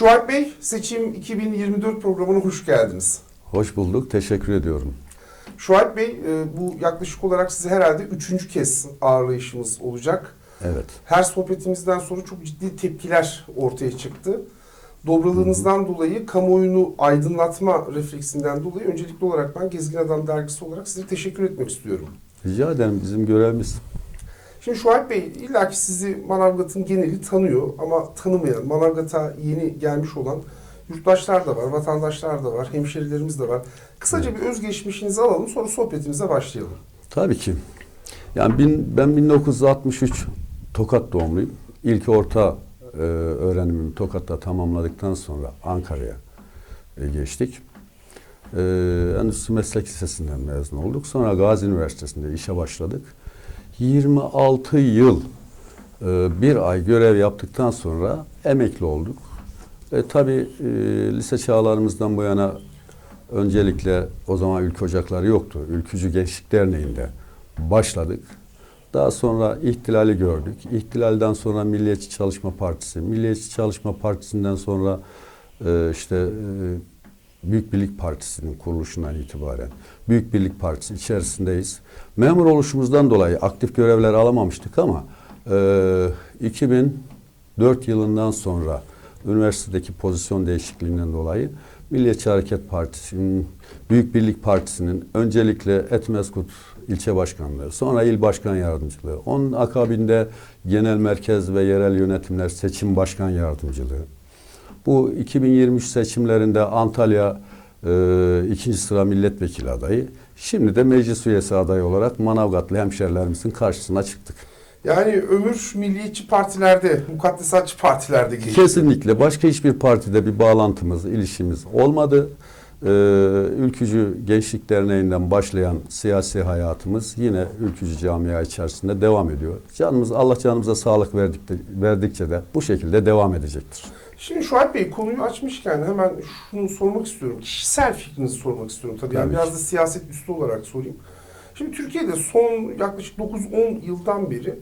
Şuayb Bey, Seçim 2024 programına hoş geldiniz. Hoş bulduk, teşekkür ediyorum. Şuayb Bey, e, bu yaklaşık olarak size herhalde üçüncü kez ağırlayışımız olacak. Evet, Her sohbetimizden sonra çok ciddi tepkiler ortaya çıktı. Dobralığınızdan dolayı, kamuoyunu aydınlatma refleksinden dolayı öncelikli olarak ben Gezgin Adam dergisi olarak size teşekkür etmek istiyorum. rica ederim bizim görevimiz. Şimdi Şuayb Bey, illaki sizi Manavgat'ın geneli tanıyor ama tanımayan, Manavgat'a yeni gelmiş olan yurttaşlar da var, vatandaşlar da var, hemşerilerimiz de var. Kısaca bir özgeçmişinizi alalım, sonra sohbetimize başlayalım. Tabii ki. Yani bin, ben 1963 Tokat doğumluyum. İlk orta e, öğrenimimi Tokat'ta tamamladıktan sonra Ankara'ya e, geçtik. E, Endüstri Meslek Lisesi'nden mezun olduk. Sonra Gazi Üniversitesi'nde işe başladık. 26 yıl e, bir ay görev yaptıktan sonra emekli olduk. E, tabii e, lise çağlarımızdan bu yana öncelikle o zaman ülke ocakları yoktu. Ülkücü Gençlik Derneği'nde başladık. Daha sonra ihtilali gördük. İhtilalden sonra Milliyetçi Çalışma Partisi, Milliyetçi Çalışma Partisi'nden sonra e, işte e, Büyük Birlik Partisi'nin kuruluşundan itibaren Büyük Birlik Partisi içerisindeyiz. Memur oluşumuzdan dolayı aktif görevler alamamıştık ama e, 2004 yılından sonra üniversitedeki pozisyon değişikliğinden dolayı Milliyetçi Hareket Partisi'nin, Büyük Birlik Partisi'nin öncelikle Etmeskut ilçe başkanlığı, sonra il başkan yardımcılığı, onun akabinde genel merkez ve yerel yönetimler seçim başkan yardımcılığı. Bu 2023 seçimlerinde Antalya e, ikinci sıra milletvekili adayı. Şimdi de meclis üyesi adayı olarak Manavgatlı hemşerilerimizin karşısına çıktık. Yani ömür milliyetçi partilerde, mukaddesatçı partilerde geçti. Kesinlikle başka hiçbir partide bir bağlantımız, ilişkimiz olmadı. Ee, Ülkücü Gençlik Derneği'nden başlayan siyasi hayatımız yine Ülkücü camia içerisinde devam ediyor. Canımız Allah canımıza sağlık verdikçe, verdikçe de bu şekilde devam edecektir. Şimdi Şuayb Bey konuyu açmışken hemen şunu sormak istiyorum. Kişisel fikrinizi sormak istiyorum tabii. Yani biraz da siyaset üstü olarak sorayım. Şimdi Türkiye'de son yaklaşık 9-10 yıldan beri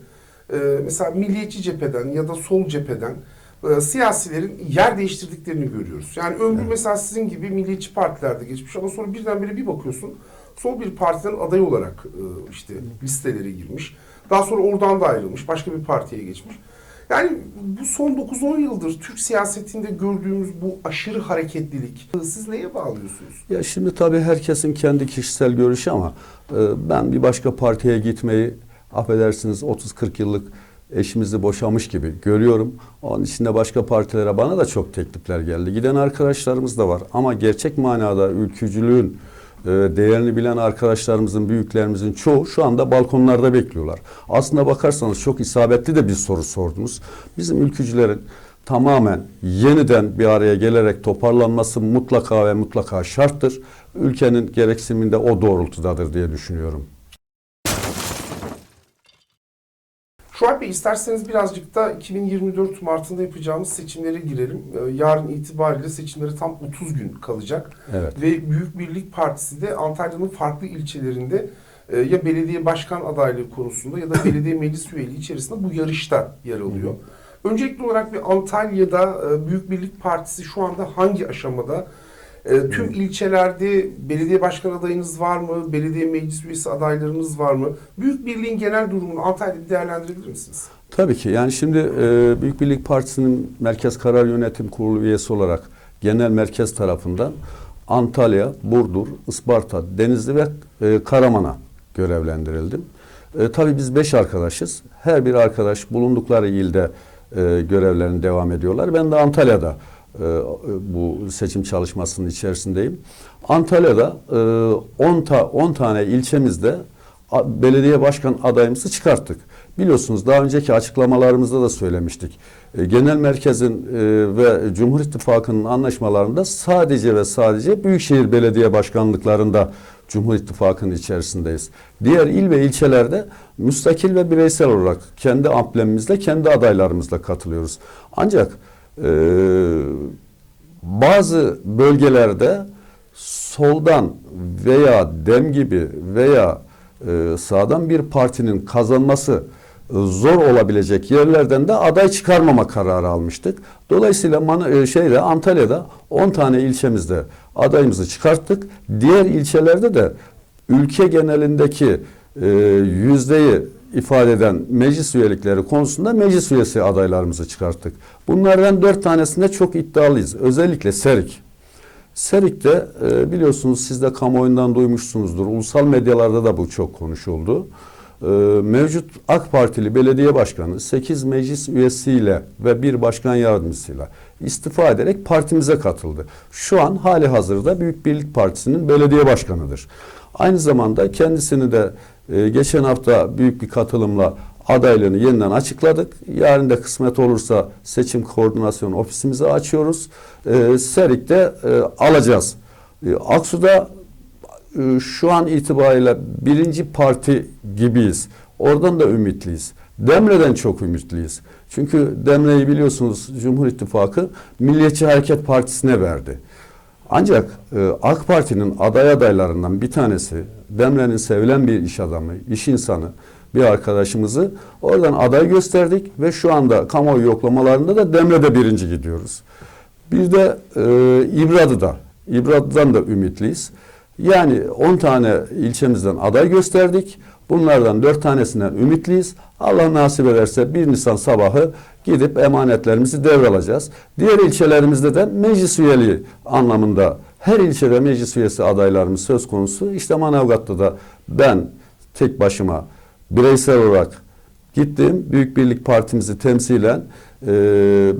e, mesela milliyetçi cepheden ya da sol cepheden e, siyasilerin yer değiştirdiklerini görüyoruz. Yani ömrü mesela sizin gibi milliyetçi partilerde geçmiş ama sonra birdenbire bir bakıyorsun sol bir partiden aday olarak e, işte listelere girmiş. Daha sonra oradan da ayrılmış, başka bir partiye geçmiş. Yani bu son 9-10 yıldır Türk siyasetinde gördüğümüz bu aşırı hareketlilik siz neye bağlıyorsunuz? Ya şimdi tabii herkesin kendi kişisel görüşü ama e, ben bir başka partiye gitmeyi affedersiniz 30-40 yıllık eşimizi boşamış gibi görüyorum. Onun içinde başka partilere bana da çok teklifler geldi. Giden arkadaşlarımız da var ama gerçek manada ülkücülüğün değerini bilen arkadaşlarımızın, büyüklerimizin çoğu şu anda balkonlarda bekliyorlar. Aslında bakarsanız çok isabetli de bir soru sordunuz. Bizim ülkücülerin tamamen yeniden bir araya gelerek toparlanması mutlaka ve mutlaka şarttır. Ülkenin gereksiniminde o doğrultudadır diye düşünüyorum. Şuayb Bey isterseniz birazcık da 2024 Mart'ında yapacağımız seçimlere girelim. Ee, Yarın itibariyle seçimlere tam 30 gün kalacak. Evet. Ve Büyük Birlik Partisi de Antalya'nın farklı ilçelerinde e, ya belediye başkan adaylığı konusunda ya da belediye meclis üyeliği içerisinde bu yarışta yer alıyor. Öncelikli olarak bir Antalya'da e, Büyük Birlik Partisi şu anda hangi aşamada? E, tüm ilçelerde belediye başkan adayınız var mı? Belediye meclis üyesi adaylarınız var mı? Büyük Birliğin genel durumunu Antalya'da değerlendirebilir misiniz? Tabii ki. Yani şimdi e, Büyük Birlik Partisi'nin Merkez Karar Yönetim Kurulu üyesi olarak genel merkez tarafından Antalya, Burdur, Isparta, Denizli ve e, Karaman'a görevlendirildim. E, tabii biz beş arkadaşız. Her bir arkadaş bulundukları ilde e, görevlerini devam ediyorlar. Ben de Antalya'da bu seçim çalışmasının içerisindeyim. Antalya'da 10 ta, 10 tane ilçemizde belediye başkan adayımızı çıkarttık. Biliyorsunuz daha önceki açıklamalarımızda da söylemiştik. E, Genel merkezin e, ve Cumhur İttifakı'nın anlaşmalarında sadece ve sadece Büyükşehir Belediye Başkanlıklarında Cumhur İttifakı'nın içerisindeyiz. Diğer il ve ilçelerde müstakil ve bireysel olarak kendi amblemimizle, kendi adaylarımızla katılıyoruz. Ancak e, bazı bölgelerde soldan veya dem gibi veya e, sağdan bir partinin kazanması zor olabilecek yerlerden de aday çıkarmama kararı almıştık. Dolayısıyla Man- e, şeyde Antalya'da 10 tane ilçemizde adayımızı çıkarttık. Diğer ilçelerde de ülke genelindeki e, yüzdeyi ifade eden meclis üyelikleri konusunda meclis üyesi adaylarımızı çıkarttık. Bunlardan dört tanesinde çok iddialıyız. Özellikle Serik. Serik'te e, biliyorsunuz siz de kamuoyundan duymuşsunuzdur. Ulusal medyalarda da bu çok konuşuldu. E, mevcut AK Partili belediye başkanı 8 meclis üyesiyle ve bir başkan yardımcısıyla istifa ederek partimize katıldı. Şu an hali hazırda Büyük Birlik Partisi'nin belediye başkanıdır. Aynı zamanda kendisini de e, geçen hafta büyük bir katılımla adaylığını yeniden açıkladık. Yarın da kısmet olursa seçim koordinasyon ofisimizi açıyoruz. E, Serik'te e, alacağız. E, Aksu'da e, şu an itibariyle birinci parti gibiyiz. Oradan da ümitliyiz. Demre'den çok ümitliyiz. Çünkü Demre'yi biliyorsunuz Cumhur İttifakı Milliyetçi Hareket Partisi'ne verdi. Ancak e, AK Parti'nin aday adaylarından bir tanesi Demre'nin sevilen bir iş adamı, iş insanı bir arkadaşımızı oradan aday gösterdik ve şu anda kamuoyu yoklamalarında da Demre'de birinci gidiyoruz. Bir de e, İbradı'da, İbradı'dan da ümitliyiz. Yani 10 tane ilçemizden aday gösterdik. Bunlardan 4 tanesinden ümitliyiz. Allah nasip ederse 1 Nisan sabahı gidip emanetlerimizi devralacağız. Diğer ilçelerimizde de meclis üyeliği anlamında her ilçede meclis üyesi adaylarımız söz konusu. İşte Manavgat'ta da ben tek başıma bireysel olarak gittim. Büyük Birlik Partimizi temsilen e,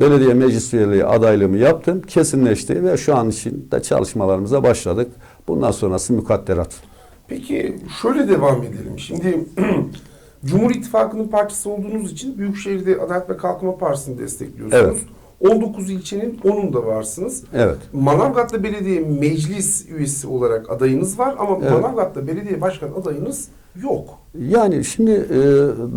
belediye meclis üyeliği adaylığımı yaptım. Kesinleşti ve şu an için de çalışmalarımıza başladık. Bundan sonrası mukadderat. Peki şöyle devam edelim. Şimdi Cumhur İttifakı'nın parçası olduğunuz için Büyükşehir'de Adalet ve Kalkınma Partisi'ni destekliyorsunuz. Evet. 19 ilçenin 10'unda varsınız. Evet. Manavgat'ta belediye meclis üyesi olarak adayınız var ama Evet. Manavgat'ta belediye başkan adayınız yok. Yani şimdi e,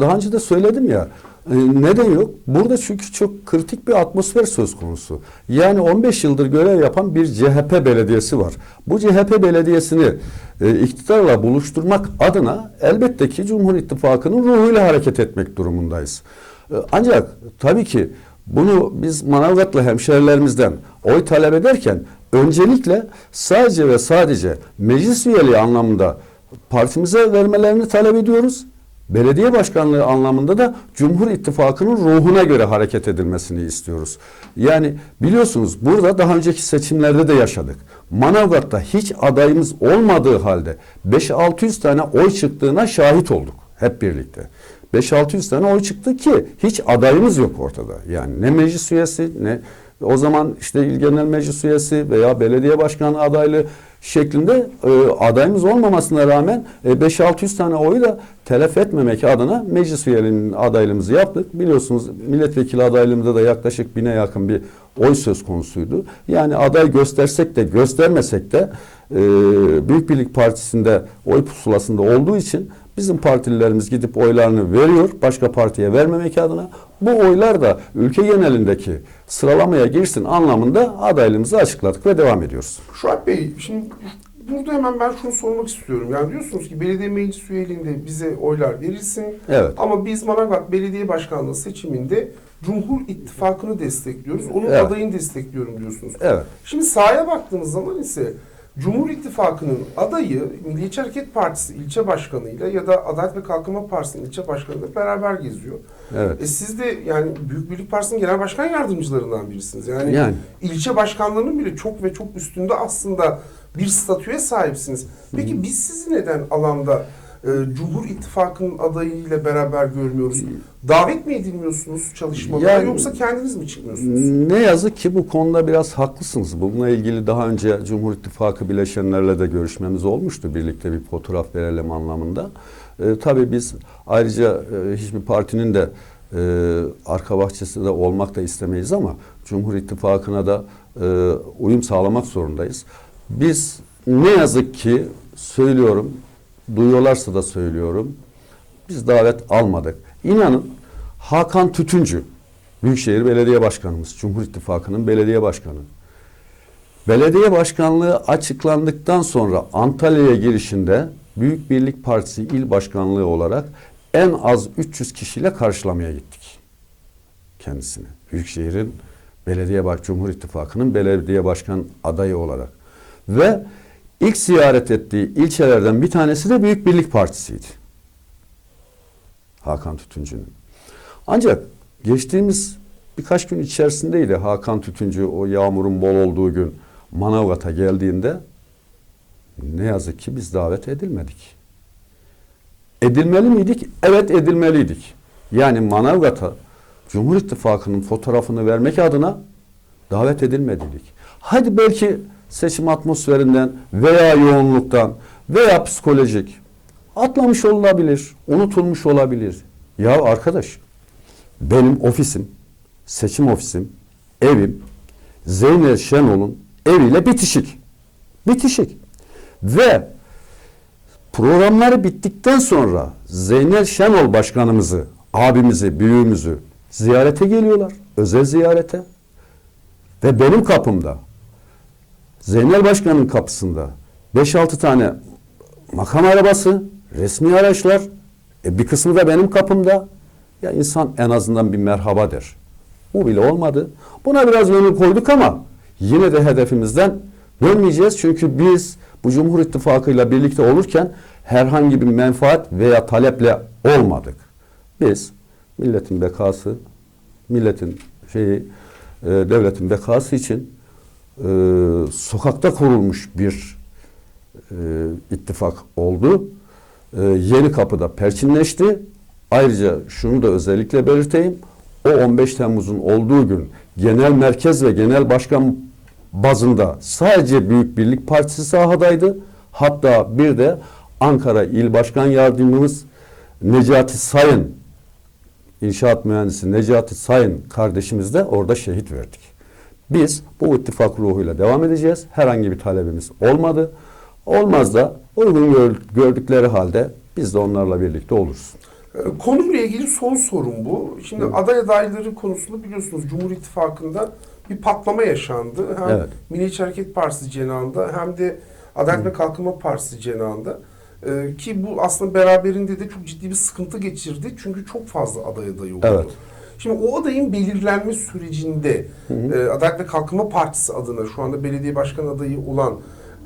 daha önce de söyledim ya neden yok? Burada çünkü çok kritik bir atmosfer söz konusu. Yani 15 yıldır görev yapan bir CHP belediyesi var. Bu CHP belediyesini e, iktidarla buluşturmak adına elbette ki Cumhur İttifakı'nın ruhuyla hareket etmek durumundayız. E, ancak tabii ki bunu biz Manavgatlı hemşerilerimizden oy talep ederken öncelikle sadece ve sadece meclis üyeliği anlamında partimize vermelerini talep ediyoruz. Belediye başkanlığı anlamında da Cumhur İttifakı'nın ruhuna göre hareket edilmesini istiyoruz. Yani biliyorsunuz burada daha önceki seçimlerde de yaşadık. Manavgat'ta hiç adayımız olmadığı halde 5-600 tane oy çıktığına şahit olduk hep birlikte. 5-600 tane oy çıktı ki hiç adayımız yok ortada. Yani ne meclis üyesi ne o zaman işte il genel meclis üyesi veya belediye başkanı adaylığı şeklinde e, adayımız olmamasına rağmen e, 5-600 tane oyu da telef etmemek adına meclis üyeliğinin adaylığımızı yaptık. Biliyorsunuz milletvekili adaylığımızda da yaklaşık bine yakın bir oy söz konusuydu. Yani aday göstersek de göstermesek de e, Büyük Birlik Partisi'nde oy pusulasında olduğu için bizim partililerimiz gidip oylarını veriyor başka partiye vermemek adına. Bu oylar da ülke genelindeki sıralamaya girsin anlamında adaylığımızı açıkladık ve devam ediyoruz. Şuayb Bey şimdi burada hemen ben şunu sormak istiyorum. Yani diyorsunuz ki belediye meclis üyeliğinde bize oylar verilsin. Evet. Ama biz Manavgat Belediye Başkanlığı seçiminde Cumhur İttifakı'nı destekliyoruz. Onun Evet. adayını destekliyorum diyorsunuz. Evet. Şimdi sahaya baktığınız zaman ise Cumhur İttifakı'nın adayı Milliyetçi Hareket Partisi ilçe başkanıyla ya da Adalet ve Kalkınma Partisi'nin ilçe başkanıyla beraber geziyor. Evet. E siz de yani Büyük Birlik Partisi'nin genel başkan yardımcılarından birisiniz. Yani, Yani. ilçe başkanlarının bile çok ve çok üstünde aslında bir statüye sahipsiniz. Peki biz sizi neden alanda e, Cumhur İttifakı'nın adayıyla beraber görmüyoruz? Davet mi edilmiyorsunuz çalışmalara Yani- yoksa kendiniz mi çıkmıyorsunuz? Ne yazık ki bu konuda biraz haklısınız. Bununla ilgili daha önce Cumhur İttifakı bileşenlerle de görüşmemiz olmuştu. Birlikte bir fotoğraf verelim anlamında. Ee, tabii biz ayrıca e, hiçbir partinin de e, arka bahçesinde olmak da istemeyiz ama Cumhur İttifakı'na da e, uyum sağlamak zorundayız. Biz ne yazık ki söylüyorum, duyuyorlarsa da söylüyorum, biz davet almadık. İnanın Hakan Tütüncü, Büyükşehir Belediye Başkanımız, Cumhur İttifakı'nın belediye başkanı. Belediye başkanlığı açıklandıktan sonra Antalya'ya girişinde Büyük Birlik Partisi il başkanlığı olarak en az 300 kişiyle karşılamaya gittik kendisini. Büyükşehir'in belediye baş Cumhur İttifakı'nın belediye başkan adayı olarak. Ve ilk ziyaret ettiği ilçelerden bir tanesi de Büyük Birlik Partisi'ydi. Hakan Tütüncü'nün. Ancak geçtiğimiz birkaç gün içerisindeydi Hakan Tütüncü o yağmurun bol olduğu gün Manavgat'a geldiğinde ne yazık ki biz davet edilmedik. Edilmeli miydik? Evet edilmeliydik. Yani Manavgat'a Cumhur İttifakı'nın fotoğrafını vermek adına davet edilmedik. Hadi belki seçim atmosferinden veya yoğunluktan veya psikolojik atlamış olabilir, unutulmuş olabilir. Ya arkadaş benim ofisim, seçim ofisim, evim Zeynel Şenol'un eviyle bitişik. Bitişik. Ve programları bittikten sonra Zeynel Şenol başkanımızı, abimizi, büyüğümüzü ziyarete geliyorlar. Özel ziyarete. Ve benim kapımda Zeynel Başkan'ın kapısında 5-6 tane makam arabası, resmi araçlar, e bir kısmı da benim kapımda. Ya insan en azından bir merhaba der. Bu bile olmadı. Buna biraz gönül koyduk ama yine de hedefimizden dönmeyeceğiz. Çünkü biz bu Cumhur İttifakı'yla birlikte olurken herhangi bir menfaat veya taleple olmadık. Biz milletin bekası, milletin şeyi, e, devletin bekası için e, sokakta kurulmuş bir e, ittifak oldu. E, yeni kapıda perçinleşti. Ayrıca şunu da özellikle belirteyim. O 15 Temmuz'un olduğu gün genel merkez ve genel başkan bazında sadece Büyük Birlik Partisi sahadaydı. Hatta bir de Ankara İl Başkan Yardımcımız Necati Sayın İnşaat mühendisi Necati Sayın kardeşimiz de orada şehit verdik. Biz bu ittifak ruhuyla devam edeceğiz. Herhangi bir talebimiz olmadı. Olmaz da uygun gör- gördükleri halde biz de onlarla birlikte oluruz. Ee, Konuyla ilgili son sorun bu. Şimdi aday adayları konusunda biliyorsunuz Cumhur İttifakı'nda bir patlama yaşandı. Hem Evet. Milliyetçi Hareket Partisi cenahında hem de Adalet ve Kalkınma Partisi cenahında. Ee, ki bu aslında beraberinde de çok ciddi bir sıkıntı geçirdi. Çünkü çok fazla aday adayı oldu. Evet. Şimdi o adayın belirlenme sürecinde e, Adalet ve Kalkınma Partisi adına şu anda belediye başkan adayı olan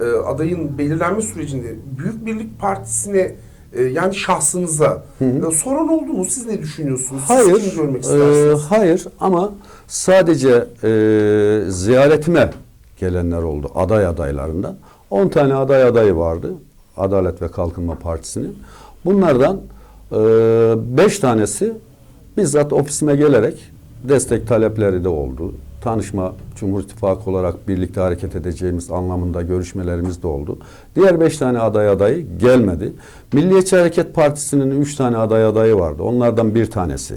e, adayın belirlenme sürecinde Büyük Birlik Partisi'ne e, yani şahsınıza e, soran oldu mu? Siz ne düşünüyorsunuz? Siz Hayır, kimi görmek e, hayır ama sadece e, ziyaretime gelenler oldu aday adaylarından. 10 tane aday adayı vardı Adalet ve Kalkınma Partisi'nin. Bunlardan 5 tanesi bizzat ofisime gelerek destek talepleri de oldu. Tanışma Cumhur İttifakı olarak birlikte hareket edeceğimiz anlamında görüşmelerimiz de oldu. Diğer beş tane aday adayı gelmedi. Milliyetçi Hareket Partisi'nin üç tane aday adayı vardı. Onlardan bir tanesi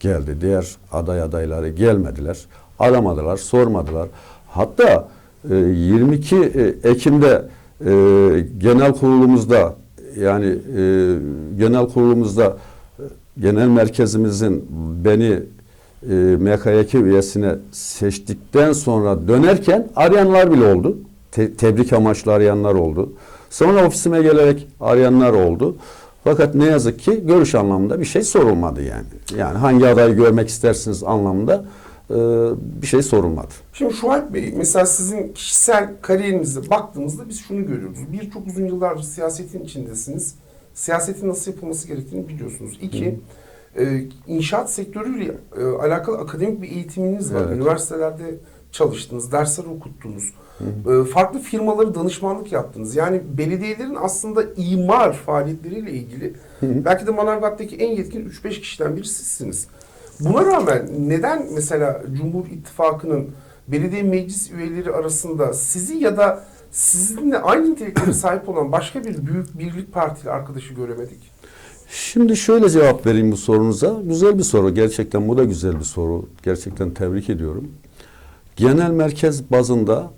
geldi. Diğer aday adayları gelmediler. Aramadılar, sormadılar. Hatta e, 22 e, Ekim'de e, genel kurulumuzda yani e, genel kurulumuzda e, genel merkezimizin beni e, MKYK üyesine seçtikten sonra dönerken arayanlar bile oldu. Te- tebrik amaçlı arayanlar oldu. Sonra ofisime gelerek arayanlar oldu. Fakat ne yazık ki görüş anlamında bir şey sorulmadı yani. Yani hangi adayı görmek istersiniz anlamında e, bir şey sorulmadı. Şimdi Şuayb Bey mesela sizin kişisel kariyerinize baktığımızda biz şunu görüyoruz. Bir çok uzun yıllardır siyasetin içindesiniz. Siyasetin nasıl yapılması gerektiğini biliyorsunuz. İki, e, inşaat sektörüyle e, alakalı akademik bir eğitiminiz var. Evet. Üniversitelerde çalıştınız, dersler okuttunuz. E, farklı firmaları danışmanlık yaptınız. Yani belediyelerin aslında imar faaliyetleriyle ilgili belki de Manavgat'taki en yetkin 3-5 kişiden biri sizsiniz. Buna rağmen neden mesela Cumhur İttifakı'nın belediye meclis üyeleri arasında sizi ya da sizinle aynı niteliklere sahip olan başka bir büyük birlik partili arkadaşı göremedik? Şimdi şöyle cevap vereyim bu sorunuza. Güzel bir soru. Gerçekten bu da güzel bir soru. Gerçekten tebrik ediyorum. Genel merkez bazında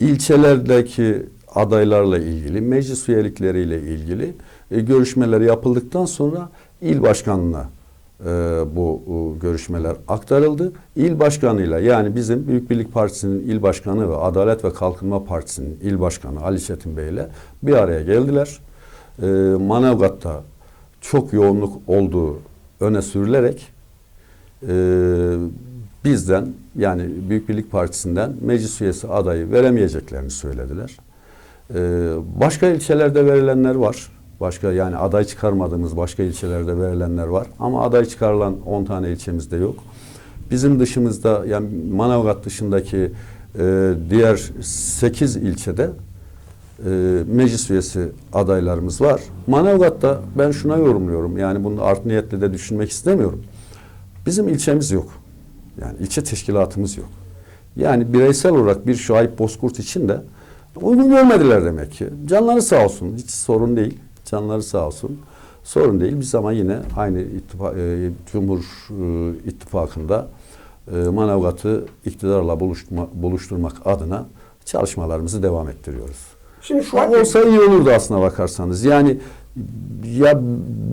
ilçelerdeki adaylarla ilgili, meclis üyelikleriyle ilgili e, görüşmeler yapıldıktan sonra il başkanına e, bu e, görüşmeler aktarıldı. İl başkanıyla yani bizim Büyük Birlik Partisi'nin il başkanı ve Adalet ve Kalkınma Partisi'nin il başkanı Ali Çetin Bey ile bir araya geldiler. E, Manavgat'ta çok yoğunluk olduğu öne sürülerek e, bizden yani Büyük Birlik Partisi'nden meclis üyesi adayı veremeyeceklerini söylediler. E, başka ilçelerde verilenler var. Başka yani aday çıkarmadığımız başka ilçelerde verilenler var. Ama aday çıkarılan 10 tane ilçemizde yok. Bizim dışımızda yani Manavgat dışındaki e, diğer 8 ilçede e, meclis üyesi adaylarımız var. Manavgat'ta ben şuna yorumluyorum. Yani bunu art niyetle de düşünmek istemiyorum. Bizim ilçemiz yok. Yani ilçe teşkilatımız yok. Yani bireysel olarak bir Şuayb Bozkurt için de uygun görmediler demek ki. Canları sağ olsun. Hiç sorun değil. Canları sağ olsun. Sorun değil. Biz ama yine aynı ittifa, e, Cumhur e, İttifakı'nda e, Manavgat'ı iktidarla buluşturma, buluşturmak adına çalışmalarımızı devam ettiriyoruz. Şimdi şu an olsa iyi olurdu aslına bakarsanız. Yani ya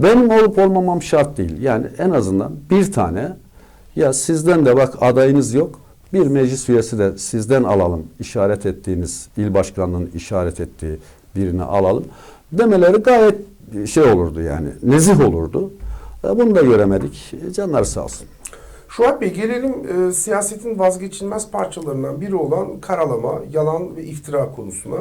benim olup olmamam şart değil. Yani en azından bir tane ya sizden de bak adayınız yok. Bir meclis üyesi de sizden alalım. işaret ettiğiniz, il başkanının işaret ettiği birini alalım. Demeleri gayet şey olurdu yani. Nezih olurdu. E, Bunu da göremedik. E, Canları sağ olsun. Şuayb Bey gelelim e, siyasetin vazgeçilmez parçalarından biri olan karalama, yalan ve iftira konusuna.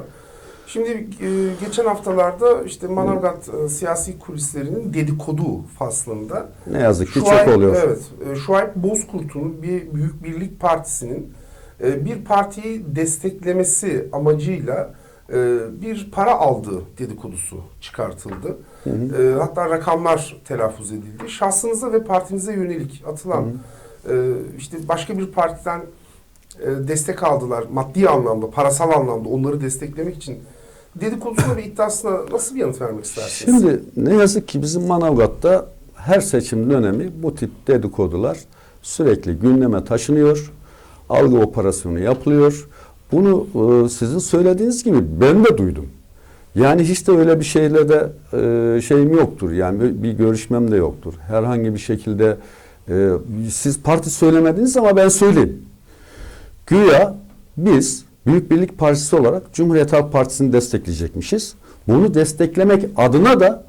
Şimdi e, geçen haftalarda işte Manavgat e, siyasi kulislerinin dedikodu faslında Ne yazık ki Şuayb- çok oluyor. Evet. e, Şuayb Bozkurt'un bir Büyük Birlik Partisi'nin e, bir partiyi desteklemesi amacıyla e, bir para aldığı dedikodusu çıkartıldı. E, Hatta rakamlar telaffuz edildi. Şahsınıza ve partinize yönelik atılan e, işte başka bir partiden e, destek aldılar maddi anlamda, parasal anlamda onları desteklemek için dedikodusuna ve iddiasına nasıl bir yanıt vermek istersiniz? Şimdi ne yazık ki bizim Manavgat'ta her seçim dönemi bu tip dedikodular sürekli gündeme taşınıyor. Algı operasyonu yapılıyor. Bunu e, sizin söylediğiniz gibi ben de duydum. Yani hiç de öyle bir şeyle de e, şeyim yoktur. Yani bir, görüşmem de yoktur. Herhangi bir şekilde e, siz parti söylemediniz ama ben söyleyeyim. Güya biz Büyük Birlik Partisi olarak Cumhuriyet Halk Partisi'ni destekleyecekmişiz. Bunu desteklemek adına da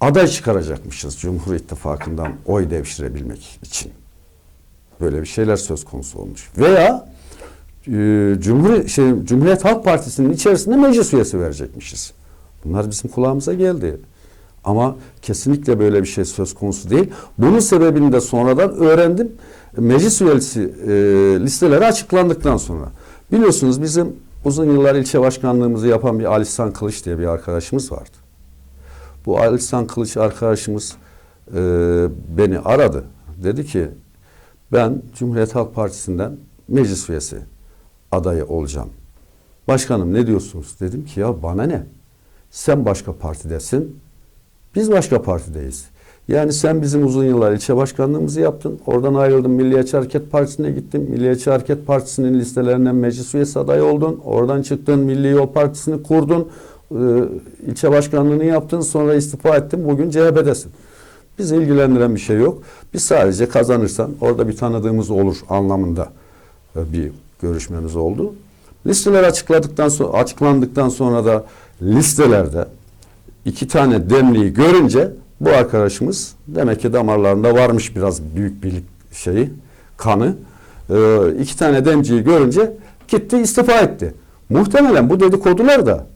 aday çıkaracakmışız Cumhur İttifakı'ndan oy devşirebilmek için. Böyle bir şeyler söz konusu olmuş. Veya Cumhur şey, Cumhuriyet Halk Partisi'nin içerisinde meclis üyesi verecekmişiz. Bunlar bizim kulağımıza geldi. Ama kesinlikle böyle bir şey söz konusu değil. Bunun sebebini de sonradan öğrendim. Meclis üyesi e, listeleri açıklandıktan sonra. Biliyorsunuz bizim uzun yıllar ilçe başkanlığımızı yapan bir Ali İhsan Kılıç diye bir arkadaşımız vardı. Bu Ali İhsan Kılıç arkadaşımız e, beni aradı. Dedi ki ben Cumhuriyet Halk Partisi'nden meclis üyesi adayı olacağım. Başkanım ne diyorsunuz? Dedim ki ya bana ne? Sen başka partidesin. Biz başka partideyiz. Yani sen bizim uzun yıllar ilçe başkanlığımızı yaptın. Oradan ayrıldın Milliyetçi Hareket Partisi'ne gittin. Milliyetçi Hareket Partisi'nin listelerinden meclis üyesi adayı oldun. Oradan çıktın Milli Yol Partisi'ni kurdun. Ee, ilçe başkanlığını yaptın. Sonra istifa ettin. Bugün CHP'desin. Bizi ilgilendiren bir şey yok. Biz sadece kazanırsan orada bir tanıdığımız olur anlamında e, bir görüşmemiz oldu. Listeler açıkladıktan sonra açıklandıktan sonra da listelerde iki tane demliği görünce bu arkadaşımız demek ki damarlarında varmış biraz büyük birlik şeyi kanı. Ee, iki tane demciyi görünce gitti istifa etti. Muhtemelen bu dedikodular da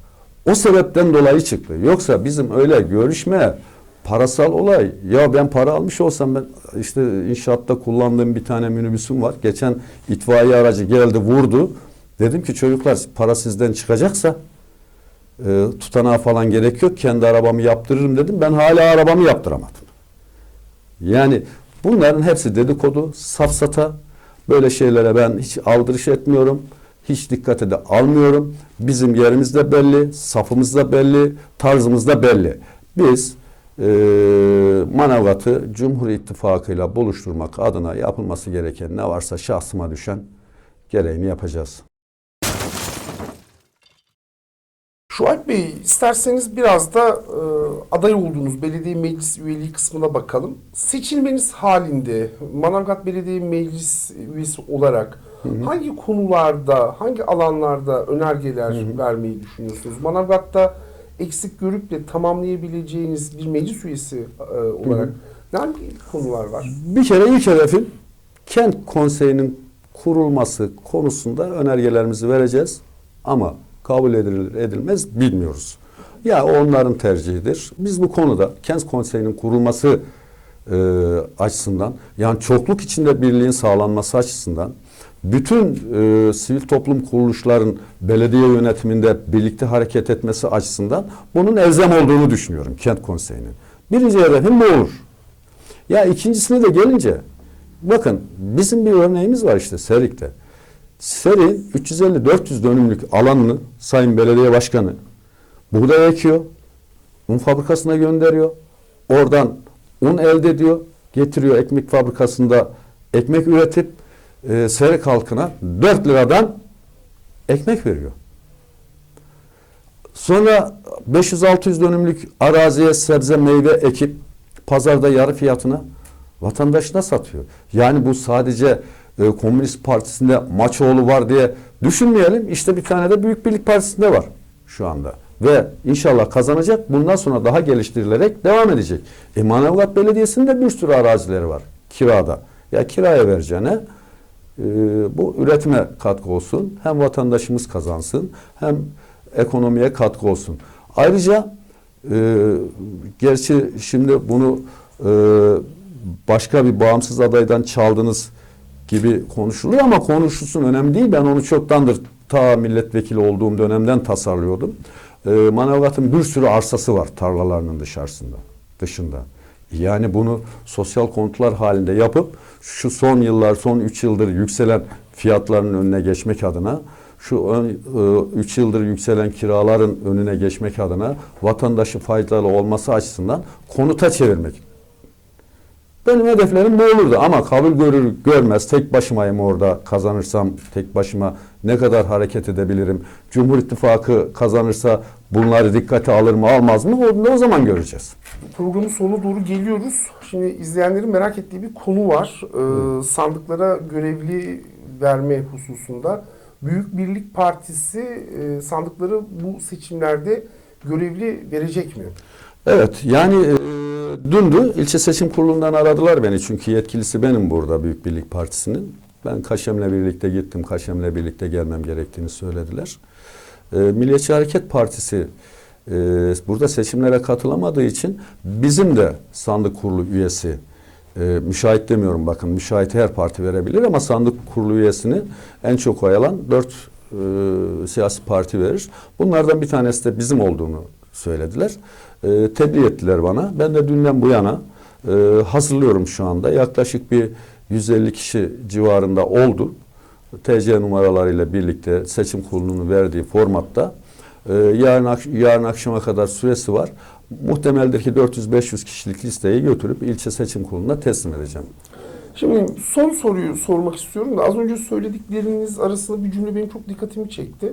o sebepten dolayı çıktı. Yoksa bizim öyle görüşme parasal olay ya ben para almış olsam ben işte inşaatta kullandığım bir tane minibüsüm var. Geçen itfaiye aracı geldi vurdu. Dedim ki çocuklar para sizden çıkacaksa e, tutanağa falan gerek yok. Kendi arabamı yaptırırım dedim. Ben hala arabamı yaptıramadım. Yani bunların hepsi dedikodu, safsata. Böyle şeylere ben hiç aldırış etmiyorum. Hiç dikkate de almıyorum. Bizim yerimiz de belli, safımız da belli, tarzımız da belli. Biz e, Manavgat'ı Cumhur İttifakı'yla buluşturmak adına yapılması gereken ne varsa şahsıma düşen gereğini yapacağız. Şuayb Bey isterseniz biraz da e, aday olduğunuz belediye meclis üyeliği kısmına bakalım. Seçilmeniz halinde Manavgat Belediye Meclis üyesi olarak hangi konularda, hangi alanlarda önergeler vermeyi düşünüyorsunuz? Manavgat'ta eksik görüp de tamamlayabileceğiniz bir meclis üyesi e, olarak hangi konular var? Bir kere ilk hedefim kent konseyinin kurulması konusunda önergelerimizi vereceğiz. Ama kabul edilir edilmez bilmiyoruz. Ya onların tercihidir. Biz bu konuda kent konseyinin kurulması e, açısından yani çokluk içinde birliğin sağlanması açısından bütün e, sivil toplum kuruluşların belediye yönetiminde birlikte hareket etmesi açısından bunun elzem olduğunu düşünüyorum kent konseyinin. Birinci hedefim bu olur. Ya ikincisine de gelince bakın bizim bir örneğimiz var işte Serik'te. Serin 350-400 dönümlük alanını Sayın Belediye Başkanı buğday ekiyor. Un fabrikasına gönderiyor. Oradan un elde ediyor. Getiriyor ekmek fabrikasında ekmek üretip e, Serik halkına 4 liradan ekmek veriyor. Sonra 500-600 dönümlük araziye sebze meyve ekip pazarda yarı fiyatına vatandaşına satıyor. Yani bu sadece e, Komünist Partisi'nde Maçoğlu var diye düşünmeyelim. İşte bir tane de Büyük Birlik Partisi'nde var şu anda. Ve inşallah kazanacak. Bundan sonra daha geliştirilerek devam edecek. E, Manavgat Belediyesi'nde bir sürü arazileri var kirada. Ya kiraya vereceğine e, bu üretime katkı olsun. Hem vatandaşımız kazansın hem ekonomiye katkı olsun. Ayrıca e, gerçi şimdi bunu e, başka bir bağımsız adaydan çaldınız gibi konuşuluyor ama konuşulsun önemli değil. Ben onu çoktandır ta milletvekili olduğum dönemden tasarlıyordum. E, Manavgat'ın bir sürü arsası var tarlalarının dışarısında, dışında. Yani bunu sosyal konutlar halinde yapıp şu son yıllar, son 3 yıldır yükselen fiyatların önüne geçmek adına şu 3 yıldır yükselen kiraların önüne geçmek adına vatandaşı faydalı olması açısından konuta çevirmek. Benim hedeflerim bu olurdu ama kabul görür görmez tek başımayım orada kazanırsam tek başıma ne kadar hareket edebilirim? Cumhur İttifakı kazanırsa bunları dikkate alır mı almaz mı? Onu da o zaman göreceğiz. Programın sonuna doğru geliyoruz. Şimdi izleyenlerin merak ettiği bir konu var. Ee, sandıklara görevli verme hususunda. Büyük Birlik Partisi e, sandıkları bu seçimlerde görevli verecek mi? Evet yani e, dündü ilçe seçim kurulundan aradılar beni çünkü yetkilisi benim burada Büyük Birlik Partisi'nin. Ben Kaşem'le birlikte gittim. Kaşem'le birlikte gelmem gerektiğini söylediler. E, Milliyetçi Hareket Partisi e, burada seçimlere katılamadığı için bizim de sandık kurulu üyesi e, müşahit demiyorum bakın müşahit her parti verebilir ama sandık kurulu üyesini en çok oy alan dört e, siyasi parti verir. Bunlardan bir tanesi de bizim olduğunu söylediler. E, tebliğ ettiler bana. Ben de dünden bu yana e, hazırlıyorum şu anda. Yaklaşık bir 150 kişi civarında oldu. TC numaralarıyla birlikte seçim kurulunun verdiği formatta e, yarın, ak- yarın akşama kadar süresi var. Muhtemeldir ki 400-500 kişilik listeyi götürüp ilçe seçim kuruluna teslim edeceğim. Şimdi son soruyu sormak istiyorum da az önce söyledikleriniz arasında bir cümle benim çok dikkatimi çekti.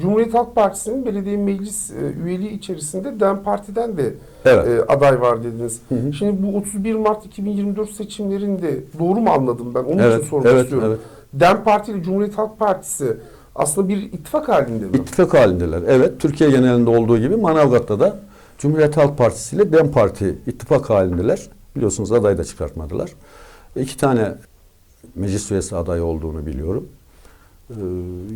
Cumhuriyet Halk Partisi'nin belediye meclis e, üyeliği içerisinde DEM Parti'den de Evet. e, aday var dediniz. Hı hı. Şimdi bu 31 Mart 2024 seçimlerinde doğru mu anladım ben? Onun Evet, için sormak evet, istiyorum. evet. DEM Parti ile Cumhuriyet Halk Partisi aslında bir ittifak halinde mi? İttifak halindeler. Evet, Türkiye genelinde olduğu gibi Manavgat'ta da Cumhuriyet Halk Partisi ile DEM Parti ittifak halindeler. Biliyorsunuz aday da çıkartmadılar. İki tane meclis üyesi aday olduğunu biliyorum. Ee,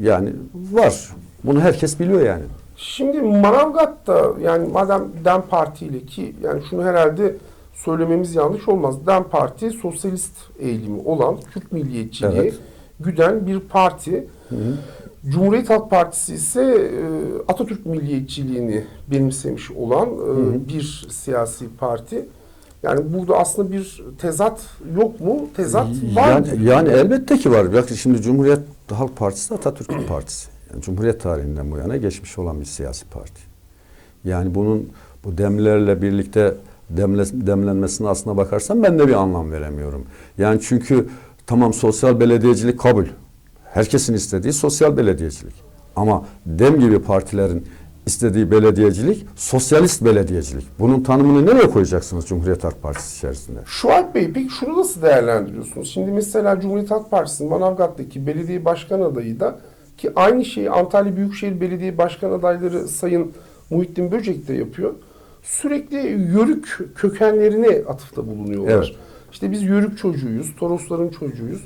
yani var. Bunu herkes biliyor yani. Şimdi Manavgat'ta yani madem DEM Parti ile ki yani şunu herhalde söylememiz yanlış olmaz. DEM Parti sosyalist eğilimi olan Kürt milliyetçiliği Evet. güden bir parti. Cumhuriyet Halk Partisi ise e, Atatürk milliyetçiliğini benimsemiş olan e, hı. bir siyasi parti. Yani burada aslında bir tezat yok mu? Tezat var. Yani, yani elbette ki var. Bakın şimdi Cumhuriyet Halk Partisi Atatürk'ün partisi. Yani Cumhuriyet tarihinden bu yana geçmiş olan bir siyasi parti. Yani bunun bu demlerle birlikte demle, demlenmesine aslına bakarsan ben de bir anlam veremiyorum. Yani çünkü tamam sosyal belediyecilik kabul. Herkesin istediği sosyal belediyecilik. Ama dem gibi partilerin istediği belediyecilik sosyalist belediyecilik. Bunun tanımını nereye koyacaksınız Cumhuriyet Halk Partisi içerisinde? Şuayb Bey peki şunu nasıl değerlendiriyorsunuz? Şimdi mesela Cumhuriyet Halk Partisi'nin Manavgat'taki belediye başkan adayı da ki aynı şeyi Antalya Büyükşehir Belediye Başkan adayları Sayın Muhittin Böcek de yapıyor. Sürekli yörük kökenlerine atıfta bulunuyorlar. Evet. İşte biz yörük çocuğuyuz, Torosların çocuğuyuz.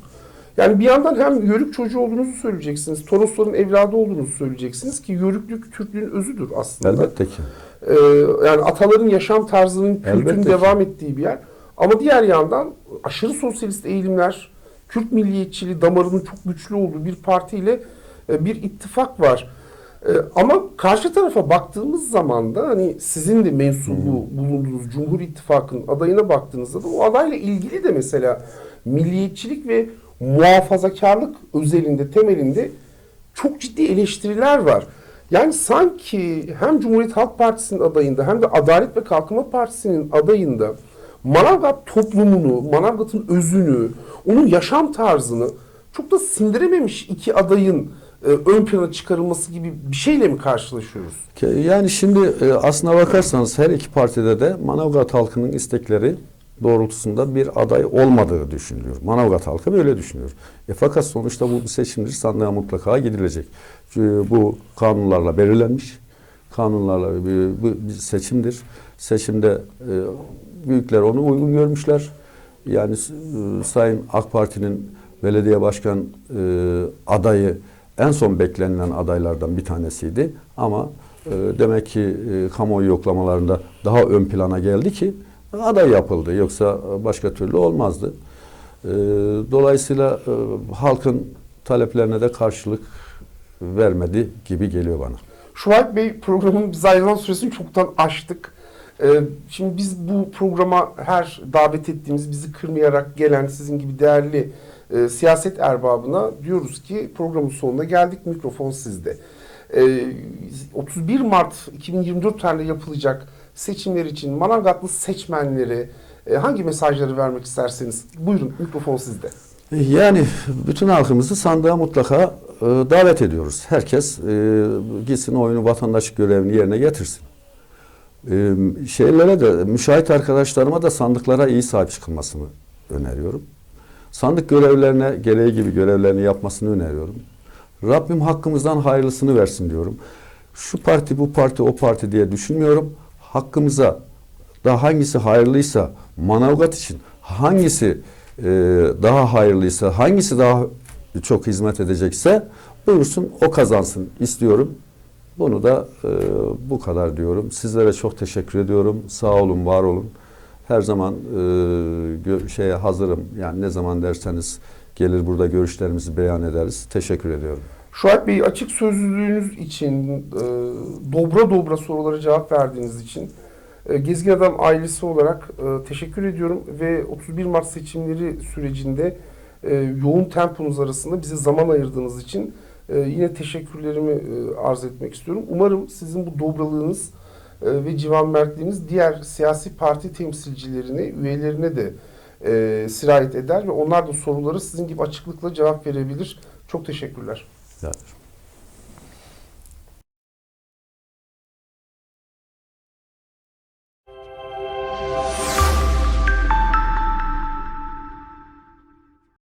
Yani bir yandan hem yörük çocuğu olduğunuzu söyleyeceksiniz, Torosların evladı olduğunuzu söyleyeceksiniz ki yörüklük Türklüğün özüdür aslında. Elbette ki. Ee, yani ataların yaşam tarzının, ki. devam ettiği bir yer. Ama diğer yandan aşırı sosyalist eğilimler, Kürt milliyetçiliği damarının çok güçlü olduğu bir partiyle bir ittifak var. E, ama karşı tarafa baktığımız zaman da hani sizin de mensubu bulunduğunuz Cumhur İttifakı'nın adayına baktığınızda da o adayla ilgili de mesela milliyetçilik ve muhafazakarlık özelinde, temelinde çok ciddi eleştiriler var. Yani sanki hem Cumhuriyet Halk Partisi'nin adayında hem de Adalet ve Kalkınma Partisi'nin adayında Manavgat toplumunu, Manavgat'ın özünü, onun yaşam tarzını çok da sindirememiş iki adayın e, ön plana çıkarılması gibi bir şeyle mi karşılaşıyoruz? Yani şimdi e, aslına bakarsanız her iki partide de Manavgat halkının istekleri doğrultusunda bir aday olmadığı düşünülüyor. Manavgat halkı böyle düşünüyor. E fakat sonuçta bu bir seçimdir. Sandığa mutlaka gidilecek. Çünkü bu kanunlarla belirlenmiş. Kanunlarla bir, bu bir seçimdir. Seçimde e, büyükler onu uygun görmüşler. Yani e, Sayın AK Parti'nin belediye başkan e, adayı en son beklenilen adaylardan bir tanesiydi. Ama e, demek ki e, kamuoyu yoklamalarında daha ön plana geldi ki aday yapıldı. Yoksa başka türlü olmazdı. E, dolayısıyla e, halkın taleplerine de karşılık vermedi gibi geliyor bana. Şuayb Bey programın biz ayrılan süresini çoktan aştık. Ee, şimdi biz bu programa her davet ettiğimiz, bizi kırmayarak gelen sizin gibi değerli e, siyaset erbabına diyoruz ki programın sonuna geldik. Mikrofon sizde. Ee, 31 Mart 2024 tarihinde yapılacak seçimler için Manavgatlı seçmenlere e, hangi mesajları vermek isterseniz buyurun mikrofon sizde. Yani bütün halkımızı sandığa mutlaka e, davet ediyoruz. Herkes e, gitsin oyunu vatandaşlık görevini yerine getirsin. E, şeylere de müşahit arkadaşlarıma da sandıklara iyi sahip çıkılmasını öneriyorum. Sandık görevlerine gereği gibi görevlerini yapmasını öneriyorum. Rabbim hakkımızdan hayırlısını versin diyorum. Şu parti bu parti o parti diye düşünmüyorum. Hakkımıza da hangisi hayırlıysa Manavgat için hangisi e, daha hayırlıysa hangisi daha çok hizmet edecekse buyursun o kazansın istiyorum. Bunu da e, bu kadar diyorum. Sizlere çok teşekkür ediyorum. Sağ olun, var olun. Her zaman e, şeye hazırım. Yani ne zaman derseniz gelir burada görüşlerimizi beyan ederiz. Teşekkür ediyorum. Şuayb Bey açık sözlülüğünüz için, e, dobra dobra sorulara cevap verdiğiniz için e, Gezgin Adam ailesi olarak e, teşekkür ediyorum ve 31 Mart seçimleri sürecinde e, yoğun temponuz arasında bize zaman ayırdığınız için e, yine teşekkürlerimi e, arz etmek istiyorum. Umarım sizin bu dobralığınız ve civan mertliğiniz diğer siyasi parti temsilcilerine, üyelerine de e, sirayet eder ve onlar da soruları sizin gibi açıklıkla cevap verebilir. Çok teşekkürler.